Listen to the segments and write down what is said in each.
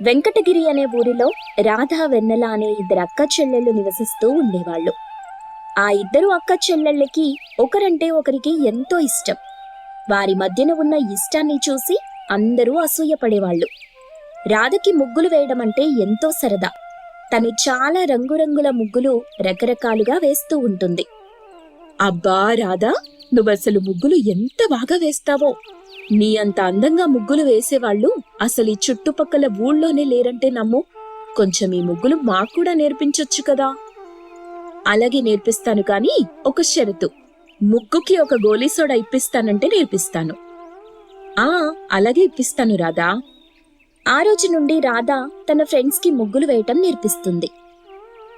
వెంకటగిరి అనే ఊరిలో రాధా వెన్నెల అనే ఇద్దరు అక్క చెల్లెళ్ళు నివసిస్తూ ఉండేవాళ్ళు. ఆ ఇద్దరు అక్క చెల్లెళ్ళకి ఒకరంటే ఒకరికి ఎంతో ఇష్టం. వారి మధ్యన ఉన్న ఇష్టాన్ని చూసి అందరూ అసూయపడేవాళ్ళు రాధకి ముగ్గులు వేయడం అంటే ఎంతో సరదా. తను చాలా రంగురంగుల ముగ్గులు రకరకాలుగా వేస్తూ ఉంటుంది. అబ్బా రాధా నువ్వసలు ముగ్గులు ఎంత బాగా వేస్తావో! నీ అంత అందంగా ముగ్గులు వేసేవాళ్ళు అసలు ఈ చుట్టుపక్కల ఊళ్ళోనే లేరంటే నమ్ము. కొంచెం ఈ ముగ్గులు మాకు కూడా నేర్పించొచ్చు కదా. అలాగే నేర్పిస్తాను కానీ ఒక షరతు. ముగ్గుకి ఒక గోలీ సోడా ఇప్పిస్తానంటే నేర్పిస్తాను. ఆ అలాగే ఇప్పిస్తాను రాధా. ఆ రోజు నుండి రాధ తన ఫ్రెండ్స్కి ముగ్గులు వేయటం నేర్పిస్తుంది.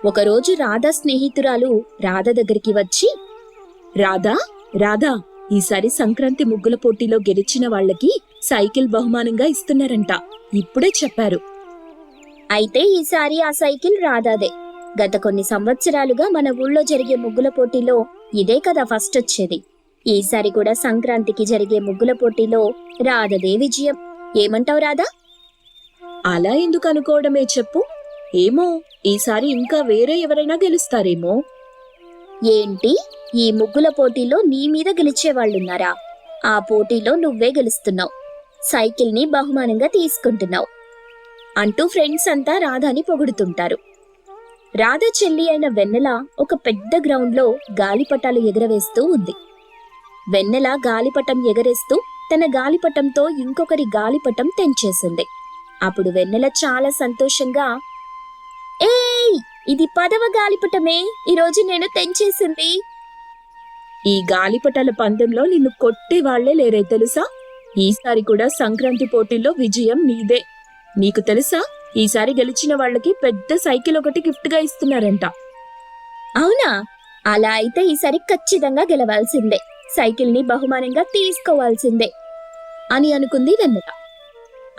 ఒకరోజు రాధా స్నేహితురాలు రాధ దగ్గరికి వచ్చి రాధా రాధా ఈసారి సంక్రాంతి ముగ్గుల పోటీలో గెలిచిన వాళ్ళకి సైకిల్ బహుమానంగా ఇస్తున్నారంట. ఇప్పుడే చెప్పారు. అయితే ఈసారి ఆ సైకిల్ రాధాదే గత కొన్ని సంవత్సరాలుగా మన ఊళ్ళో జరిగే ముగ్గుల పోటీలో ఇదే కదా ఫస్ట్ వచ్చేది. ఈసారి కూడా సంక్రాంతికి జరిగే ముగ్గుల పోటీలో రాధదే విజయం. ఏమంటావు రాధా? అలా ఎందుకు అనుకోవడమే చెప్పు. ఏమో ఈసారి ఇంకా వేరే ఎవరైనా గెలుస్తారేమో. ఏంటి? ఈ ముగ్గుల పోటీలో నీ మీద గెలిచేవాళ్ళున్నారా? ఆ పోటీలో నువ్వే గెలుస్తున్నావు. సైకిల్ని బహుమానంగా తీసుకుంటున్నావు. అంటూ ఫ్రెండ్స్ అంతా రాధాని పొగుడుతుంటారు. రాధ చెల్లి అయిన వెన్నెల ఒక పెద్ద గ్రౌండ్లో గాలిపటాలు ఎగరవేస్తూ ఉంది. వెన్నెల గాలిపటం ఎగరేస్తూ తన గాలిపటంతో ఇంకొకరి గాలిపటం తెంచేసింది. అప్పుడు వెన్నెల చాలా సంతోషంగా ఏయ్! ఇది పదవ గాలిపటమే. ఈరోజు నేను తెంచేసింది. ఈ గాలిపటాల పందెంలో నిన్ను కొట్టే వాళ్ళే లేరే తెలుసా? ఈసారి కూడా సంక్రాంతి పోటీల్లో విజయం నీదే. నీకు తెలుసా? ఈసారి గెలిచిన వాళ్ళకి పెద్ద సైకిల్ ఒకటి గిఫ్ట్గా ఇస్తున్నారంట. అవునా? అలా అయితే ఈసారి ఖచ్చితంగా గెలవాల్సిందే. సైకిల్ని బహుమానంగా తీసుకోవాల్సిందే. అని అనుకుంది వెన్నెల.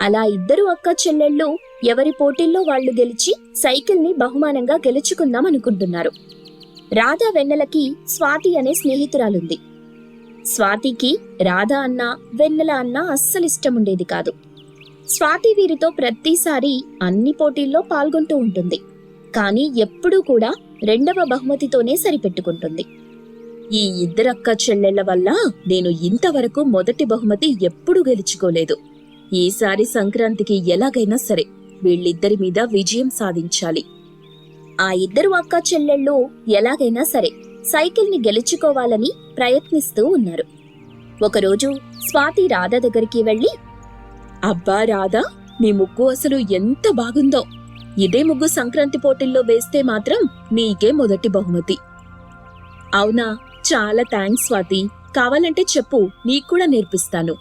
అలా ఇద్దరు అక్క చెల్లెళ్ళు ఎవరి పోటీల్లో వాళ్ళు గెలిచి సైకిల్ని బహుమానంగా గెలుచుకుందాం అనుకుంటున్నారు. రాధా వెన్నెలకి స్వాతి అనే స్నేహితురాలుంది. స్వాతికి రాధా అన్న వెన్నెల అన్న అస్సలిష్టం ఉండేది కాదు. స్వాతి వీరితో ప్రతిసారి అన్ని పోటీల్లో పాల్గొంటూ ఉంటుంది. కానీ ఎప్పుడూ కూడా రెండవ బహుమతితోనే సరిపెట్టుకుంటుంది. ఈ ఇద్దరక్క చెల్లెళ్ళ వల్ల నేను ఇంతవరకు మొదటి బహుమతి ఎప్పుడూ గెలుచుకోలేదు. ఈసారి సంక్రాంతికి ఎలాగైనా సరే వీళ్ళిద్దరి మీద విజయం సాధించాలి. ఆ ఇద్దరు అక్క చెల్లెళ్ళు ఎలాగైనా సరే సైకిల్ని గెలుచుకోవాలని ప్రయత్నిస్తూ ఉన్నారు. ఒకరోజు స్వాతి రాధ దగ్గరికి వెళ్ళి అబ్బా రాధా నీ ముగ్గు అసలు ఎంత బాగుందో. ఇదే ముగ్గు సంక్రాంతి పోటీల్లో వేస్తే మాత్రం నీకే మొదటి బహుమతి. అవునా చాలా థ్యాంక్స్ స్వాతి. కావాలంటే చెప్పు నీకు కూడా నేర్పిస్తాను.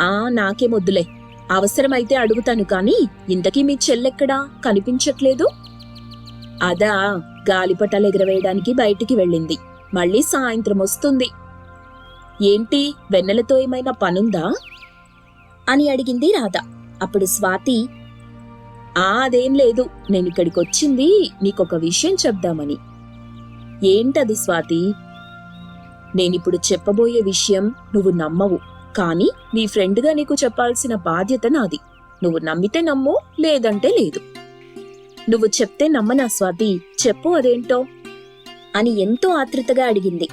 ఆ నాకే మొద్దులే. అవసరమైతే అడుగుతాను కానీ ఇంతకీ మీ చెల్లెక్కడా? కనిపించట్లేదు? అదా గాలిపటాలు ఎగరవేయడానికి బయటికి వెళ్ళింది. మళ్ళీ సాయంత్రం వస్తుంది. ఏంటి వెన్నెలతో ఏమైనా పనుందా? అని అడిగింది రాధ. అప్పుడు స్వాతి ఆ అదేం లేదు. నేను ఇక్కడికి వచ్చింది నీకొక విషయం చెప్దామని. ఏంటది స్వాతి? నేనిప్పుడు చెప్పబోయే విషయం నువ్వు నమ్మవు. కానీ నీ ఫ్రెండ్గా నీకు చెప్పాల్సిన బాధ్యత నాది. నువ్వు నమ్మితే నమ్ము లేదంటే లేదు. నువ్వు చెప్తే నమ్మనా స్వాతి? చెప్పు అదేంటో. అని ఎంతో ఆతృతగా అడిగింది.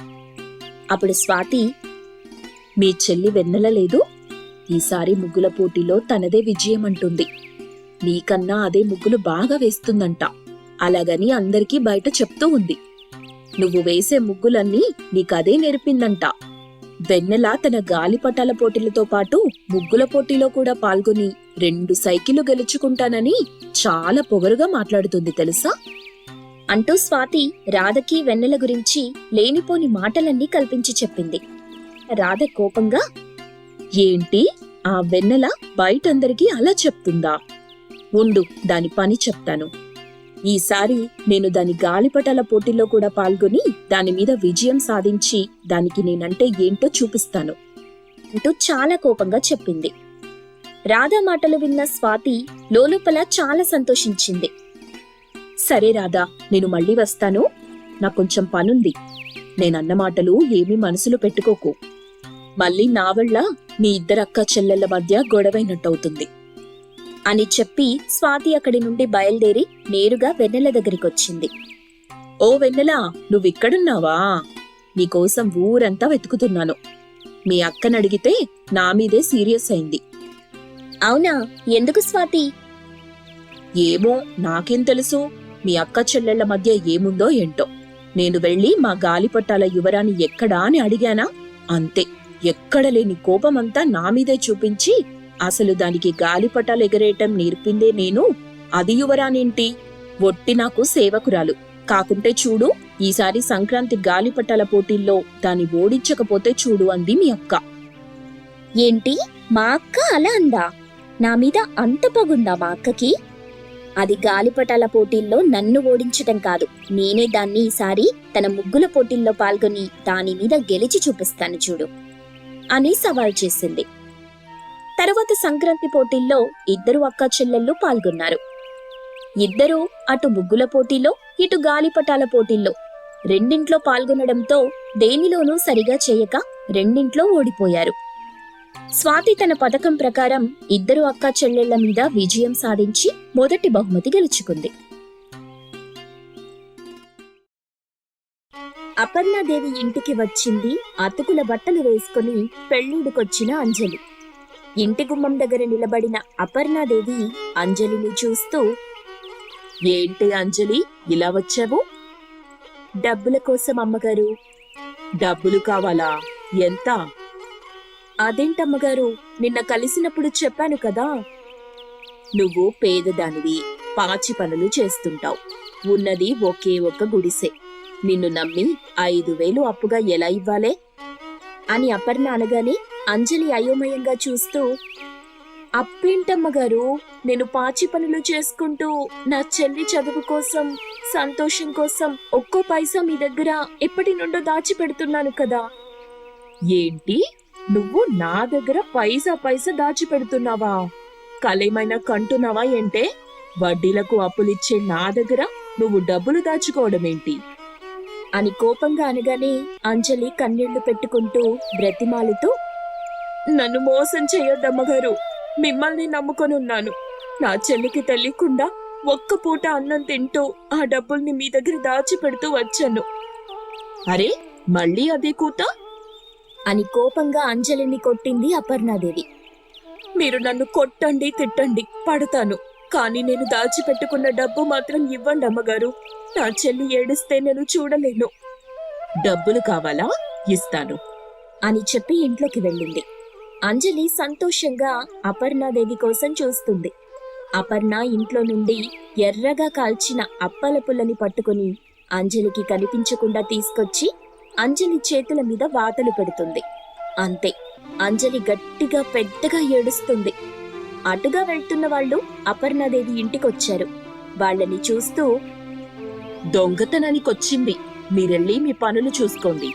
అప్పుడు స్వాతి మీ చెల్లి వెన్నెల లేదు? ఈసారి ముగ్గుల పోటీలో తనదే విజయం అంటుంది నీకన్నా అదే ముగ్గులు బాగా వేస్తుందంట. అలాగని అందరికీ బయట చెప్తూ ఉంది. నువ్వు వేసే ముగ్గులన్నీ నీకదే నేర్పిందంట. వెన్నెల తన గాలిపటాల పోటీలతో పాటు ముగ్గుల పోటీలో కూడా పాల్గొని రెండు సైకిళ్ళు గెలుచుకుంటానని చాలా పొగరుగా మాట్లాడుతుంది తెలుసా? అంటూ స్వాతి రాధకి వెన్నెల గురించి లేనిపోని మాటలన్నీ కల్పించి చెప్పింది. రాధ కోపంగా ఏంటి? ఆ వెన్నెల బయటందరికీ అలా చెప్తుందా? ఉండు దాని పని చెప్తాను. ఈసారి నేను దాని గాలిపటాల పోటీలో కూడా పాల్గొని దాని మీద విజయం సాధించి దానికి నేనంటే ఏంటో చూపిస్తాను అంటూ చాలా కోపంగా చెప్పింది. రాధా మాటలు విన్న స్వాతి లోలోపల చాలా సంతోషించింది. సరే రాధా నేను మళ్ళీ వస్తాను. నాకు కొంచెం పనుంది. నేనన్న మాటలు ఏమీ మనసులో పెట్టుకోకు. మళ్ళీ నా వల్ల నీ ఇద్దరక్క చెల్లెళ్ళ మధ్య గొడవైనట్టవుతుంది. అని చెప్పి స్వాతి అక్కడి నుండి బయలుదేరి నేరుగా వెన్నెల దగ్గరికొచ్చింది. ఓ వెన్నెల నువ్విక్కడున్నావా? నీకోసం ఊరంతా వెతుకుతున్నాను. మీ అక్కని అడిగితే నా మీదే సీరియస్ అయింది. అవునా? ఎందుకు స్వాతి? ఏమో నాకేం తెలుసు. మీ అక్క చెల్లెళ్ళ మధ్య ఏముందో ఏంటో. నేను వెళ్ళి మా గాలిపట్టాల యువరాని ఎక్కడా అని అడిగానా? అంతే. ఎక్కడ లేని కోపమంతా నా మీదే చూపించి అసలు దానికి గాలిపటాలు ఎగరేయటం నేర్పిందే నేను? అది యువరానేంటి ఒట్టి నాకు సేవకురాలు. కాకుంటే చూడు ఈసారి సంక్రాంతి గాలిపటాల పోటీల్లో దాన్ని ఓడించకపోతే చూడు అంది మీ అక్క. ఏంటి? మా అక్క అలా అందా? నా మీద అంత పగుందా మా అక్కకి? అది గాలిపటాల పోటీల్లో నన్ను ఓడించటం కాదు. నేనే దాన్ని ఈసారి తన ముగ్గుల పోటీల్లో పాల్గొని దాని మీద గెలిచి చూపిస్తాను చూడు అని సవాల్ చేసింది. తరువాత సంక్రాంతి పోటీల్లో ఇద్దరు అక్క చెల్లెళ్ళు పాల్గొన్నారు. ఇద్దరూ అటు ముగ్గుల పోటీలో ఇటు గాలిపటాల పోటీల్లో. రెండింట్లో పాల్గొనడంతో దేనిలోనూ సరిగా చేయక రెండింట్లో ఓడిపోయారు. స్వాతి తన పథకం ప్రకారం ఇద్దరు అక్క చెల్లెళ్ళ మీద విజయం సాధించి మొదటి బహుమతి గెలుచుకుంది. అపర్ణాదేవి ఇంటికి వచ్చింది అతుకుల బట్టలు వేసుకుని పెళ్ళిడికొచ్చిన అంజలి. ఇంటి గుమ్మం దగ్గర నిలబడిన అపర్ణాదేవి అంజలిని చూస్తూ ఏంటి అంజలి ఇలా వచ్చావు? డబ్బుల కోసం అమ్మగారు డబ్బులు కావాలా? ఎంత? అదేంటమ్మగారు నిన్న కలిసినప్పుడు చెప్పాను కదా. నువ్వు పేదదానివి పాచి పనులు చేస్తుంటావు. ఉన్నది ఒకే ఒక్క గుడిసె. నిన్ను నమ్మి ఐదు వేలు అప్పుగా ఎలా ఇవ్వాలే? అని అపర్ణ అనగానే అంజలి అయోమయంగా చూస్తూ అప్పేంటమ్మగారు నేను పాచి పనులు చేసుకుంటూ నా చెల్లి చదువు కోసం సంతోషం కోసం ఒక్కో పైసా మీ దగ్గర ఎప్పటి నుండో దాచి పెడుతున్నాను కదా. ఏంటి? నువ్వు నా దగ్గర పైసా పైసా దాచి పెడుతున్నావా కలేమైనా కంటున్నావా ఏంటే వడ్డీలకు అప్పులిచ్చే నా దగ్గర నువ్వు డబ్బులు దాచుకోవడం ఏంటి అని కోపంగా అనగానే అంజలి కన్నీళ్ళు పెట్టుకుంటూ బ్రతిమాలుతూ నన్ను మోసం చేయొద్దమ్మగారు మిమ్మల్ని నమ్ముకొని ఉన్నాను నా చెల్లికి తెలియకుండా ఒక్క పూట అన్నం తింటూ ఆ డబ్బుల్ని మీ దగ్గర దాచి పెడుతూ వచ్చాను. అరే మళ్ళీ అదే కూత? అని కోపంగా అంజలిని కొట్టింది అపర్ణాదేవి. మీరు నన్ను కొట్టండి తిట్టండి పడతాను. కానీ నేను దాచిపెట్టుకున్న డబ్బు మాత్రం ఇవ్వండి అమ్మగారు. నా చెల్లి ఏడిస్తే నేను చూడలేను. డబ్బులు కావాలా? ఇస్తాను. అని చెప్పి ఇంట్లోకి వెళ్ళింది. అంజలి సంతోషంగా అపర్ణాదేవి కోసం చూస్తుంది. అపర్ణ ఇంట్లో నుండి ఎర్రగా కాల్చిన అప్పల పుల్లని పట్టుకుని అంజలికి కనిపించకుండా తీసుకొచ్చి అంజలి చేతుల మీద వాతలు పెడుతుంది. అంతే అంజలి గట్టిగా పెద్దగా ఏడుస్తుంది. అటుగా వెళ్తున్న వాళ్ళు అపర్ణాదేవి ఇంటికొచ్చారు. వాళ్ళని చూస్తూ దొంగతనానికొచ్చింది మీరెళ్ళి మీ పనులు చూసుకోండి.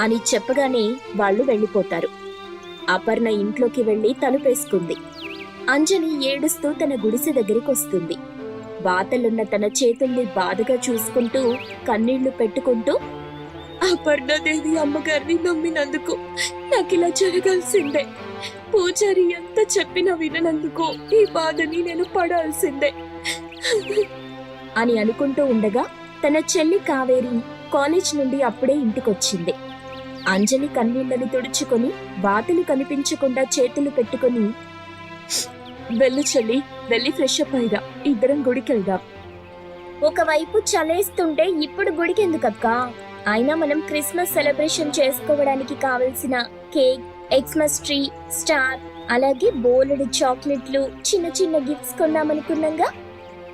అని చెప్పగానే వాళ్ళు వెళ్ళిపోతారు. అపర్ణ ఇంట్లోకి వెళ్ళి తలుపేసుకుంది. అంజలి ఏడుస్తూ తన గుడిసె దగ్గరికి వస్తుంది. వాతలున్న తన చేతుల్ని బాధగా చూసుకుంటూ కన్నీళ్ళు పెట్టుకుంటూ అపర్ణదేవి అమ్మగారిని నమ్మినందుకు నాకిలా జరగాల్సిందే. పూజారి ఎంత చెప్పినా విననందుకు ఈ బాధని నేను పడాల్సిందే. అని అనుకుంటూ ఉండగా తన చెల్లి కావేరి కాలేజ్ నుండి అప్పుడే ఇంటికొచ్చింది. అంజలి కన్నీళ్ళను తుడుచుకొని బాతులు కనిపించకుండా చేతులు పెట్టుకొని వెళ్ళు చెల్లి వెళ్ళి ఫ్రెష్ అప్ అయిదా ఇద్దరం గుడికెళ్దాం. ఒకవైపు చలేస్తుంటే ఇప్పుడు గుడికెందుకక్క? అయినా మనం క్రిస్మస్ సెలబ్రేషన్ చేసుకోవడానికి కావలసిన కేక్ ఎక్స్మస్ ట్రీ స్టార్ అలాగే బోలెడు చాక్లెట్లు చిన్న చిన్న గిఫ్ట్స్ కొన్నామనుకున్నాగా?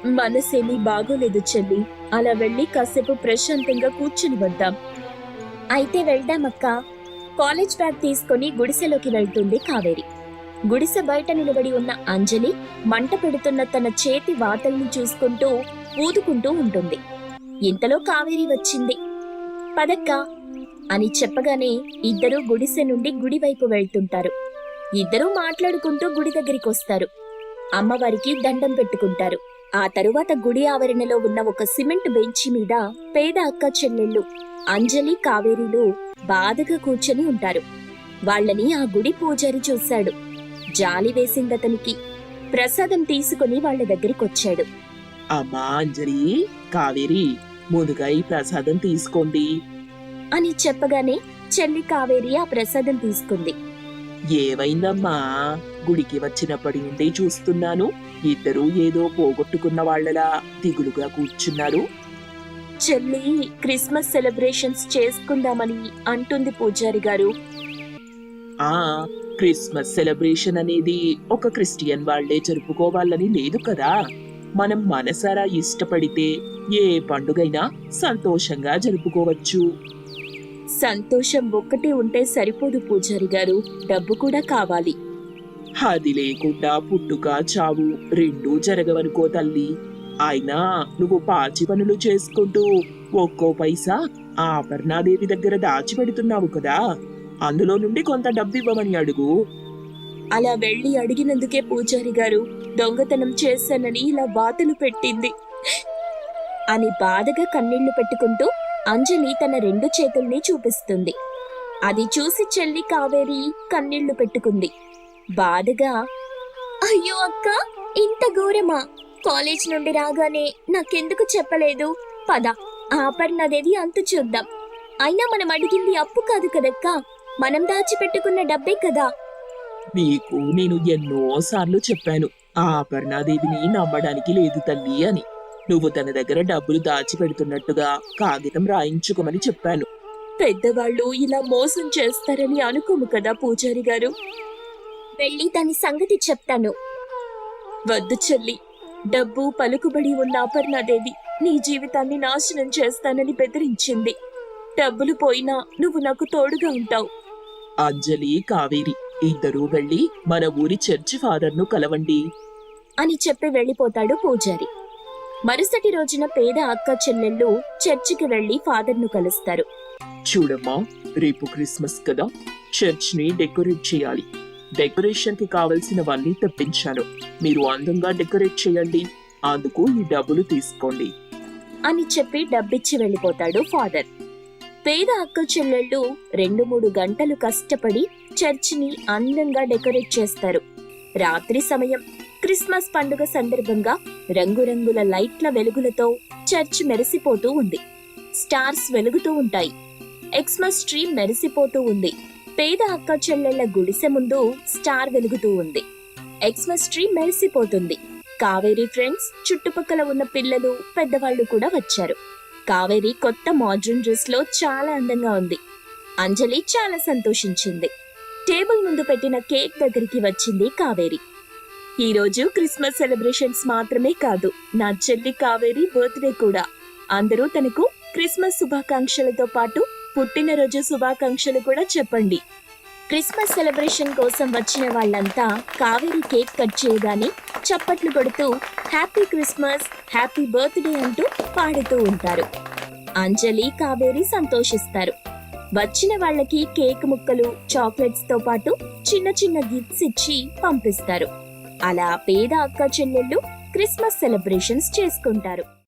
మనసేమీ బాగోలేదు చెల్లి. అలా వెళ్ళి కాసేపు ప్రశాంతంగా కూర్చుని వద్దాం. అయితే వెళ్దామక్క కాలేజ్ బ్యాగ్ తీసుకొని గుడిసెలోకి వెళ్తుంది కావేరి. గుడిసె బయట నిలబడి ఉన్న అంజలి మంట పెడుతున్న తన చేతి వాతల్ని చూసుకుంటూ ఊదుకుంటూ ఉంటుంది. ఇంతలో కావేరి వచ్చింది. పదక్క అని చెప్పగానే ఇద్దరూ గుడిసె నుండి గుడి వైపు వెళ్తుంటారు. ఇద్దరూ మాట్లాడుకుంటూ గుడి దగ్గరికి వస్తారు అమ్మవారికి దండం పెట్టుకుంటారు. ఆ తరువాత గుడి ఆవరణలో ఉన్న ఒక సిమెంట్ బెంచి మీద పేద అక్క చెల్లెళ్ళు అంజలి కావేరీలు బాధగా కూర్చొని ఉంటారు. వాళ్ళని ఆ గుడి పూజారి చూశాడు. జాలి వేసిందతనికి ప్రసాదం తీసుకుని వాళ్ళ దగ్గరికి వచ్చాడు. అమ్మా అంజలి కావేరి ముందుగా ఈ ప్రసాదం తీసుకోండి. అని చెప్పగానే చెల్లి కావేరి ఆ ప్రసాదం తీసుకుంది. ఏమైందమ్మా గుడికి వచ్చినప్పటి నుండి చూస్తున్నాను. ఇద్దరు ఏదో పోగొట్టుకున్న వాళ్ళలా దిగులుగా కూర్చున్నారు. చెల్లి క్రిస్మస్ సెలబ్రేషన్స్ చేసుకుందామని అంటుంది పూజారి గారు. ఆ క్రిస్మస్ సెలబ్రేషన్ అనేది ఒక క్రిస్టియన్ వాళ్ళే జరుపుకోవాలని లేదు కదా? మనం మనసారా ఇష్టపడితే ఏ పండుగైనా సంతోషంగా జరుపుకోవచ్చు. సంతోషం ఒక్కటి ఉంటే సరిపోదు పూజారి గారు. డబ్బు కూడా కావాలి. అది లేకుండా పుట్టుక చావు రెండూ జరగవనుకో తల్లి. అయినా నువ్వు పాచి పనులు చేసుకుంటూ ఒక్కో పైసా ఆ అపర్ణాదేవి దగ్గర దాచిపెడుతున్నావు కదా. అందులో నుండి కొంత డబ్బు ఇవ్వమని అడుగు. అలా వెళ్ళి అడిగినందుకే పూజారి గారు దొంగతనం చేశానని ఇలా బాధలు పెట్టింది. అని బాధగా కన్నీళ్ళు పెట్టుకుంటూ అంజలి తన రెండు చేతుల్ని చూపిస్తుంది. అది చూసి చెల్లి కావేరి కన్నీళ్ళు పెట్టుకుంది. బాధగా అయ్యో అక్క ఇంత ఘోరమా? కాలేజ్ నుండి రాగానే నాకెందుకు చెప్పలేదు? పద ఆపర్ణదేవి అంతు చూద్దాం. అయినా మనం అడిగింది అప్పు కాదు కదక్కా మనం దాచిపెట్టుకున్న డబ్బే కదా. నీకు నేను ఎన్నోసార్లు చెప్పాను ఆ అపర్ణాదేవిని నమ్మడానికి లేదు తల్లి అని. నువ్వు తన దగ్గర డబ్బులు దాచిపెడుతున్నట్టుగా కాగితం రాయించుకోమని చెప్పాను. పెద్దవాళ్ళు ఇలా మోసం చేస్తారని అనుకోము కదా పూజారి గారు. వెళ్ళి దాని సంగతి చెప్తాను. వద్దు చెల్లి డబ్బు పలుకుబడి ఉన్న అపర్ణాదేవి నీ జీవితాన్ని నాశనం చేస్తానని బెదిరించింది. డబ్బులు పోయినా నువ్వు నాకు తోడుగా ఉంటావు. అంజలి కావేరి ఇద్దరూ వెళ్ళి మన ఊరి చర్చి ఫాదర్ను కలవండి. అని చెప్పి వెళ్ళిపోతాడు పూజారి. మరుసటి రోజున పేద అక్క చెల్లెళ్ళు చర్చికి వెళ్ళి ఫాదర్ను కలుస్తారు. చూడమ్మా రేపు క్రిస్మస్ కదా. చర్చ్ని డెకరేట్ చేయాలి. డెకరేషన్కి కావలసినవన్నీ తెప్పించాను. మీరు అందంగా డెకరేట్ చేయండి. అందుకు ఈ డబ్బులు తీసుకోండి. అని చెప్పి డబ్బిచ్చి వెళ్ళిపోతాడు ఫాదర్. పేద అక్క చెల్లెళ్ళు రెండు మూడు గంటలు కష్టపడి చర్చిని అందంగా డెకరేట్ చేస్తారు. రాత్రి సమయం క్రిస్మస్ పండుగ సందర్భంగా రంగురంగుల లైట్ల వెలుగులతో చర్చ్ మెరిసిపోతూ ఉంది. స్టార్స్ వెలుగుతూ ఉంటాయి. ఎక్స్మస్ ట్రీ మెరిసిపోతూ ఉంది. పేద అక్క చెల్లెళ్ళ గుడిసె ముందు స్టార్ వెలుగుతూ ఉంది. ఎక్స్మస్ ట్రీ మెరిసిపోతుంది. కావేరి ఫ్రెండ్స్ చుట్టుపక్కల ఉన్న పిల్లలు పెద్దవాళ్ళు కూడా వచ్చారు. కావేరి కొత్త మోడ్రన్ డ్రెస్లో చాలా అందంగా ఉంది. అంజలి చాలా సంతోషించింది. టేబుల్ ముందు పెట్టిన కేక్ దగ్గరికి వచ్చింది కావేరి. ఈ రోజు క్రిస్మస్ సెలబ్రేషన్స్ మాత్రమే కాదు నా చెల్లి కావేరి బర్త్డే కూడా. అందరూ తనకు క్రిస్మస్ శుభాకాంక్షలతో పాటు పుట్టినరోజు శుభాకాంక్షలు కూడా చెప్పండి. క్రిస్మస్ సెలబ్రేషన్ కోసం వచ్చిన వాళ్ళంతా కావేరి కేక్ కట్ చేయగానే చప్పట్లు కొడుతూ హ్యాపీ క్రిస్మస్ హ్యాపీ బర్త్డే అంటూ పాడుతూ ఉంటారు. అంజలి కావేరి సంతోషిస్తారు. వచ్చిన వాళ్ళకి కేక్ ముక్కలు చాక్లెట్స్తో పాటు చిన్న చిన్న గిఫ్ట్స్ ఇచ్చి పంపిస్తారు. అలా పేద అక్క చెల్లెళ్ళు క్రిస్మస్ సెలబ్రేషన్స్ చేసుకుంటారు.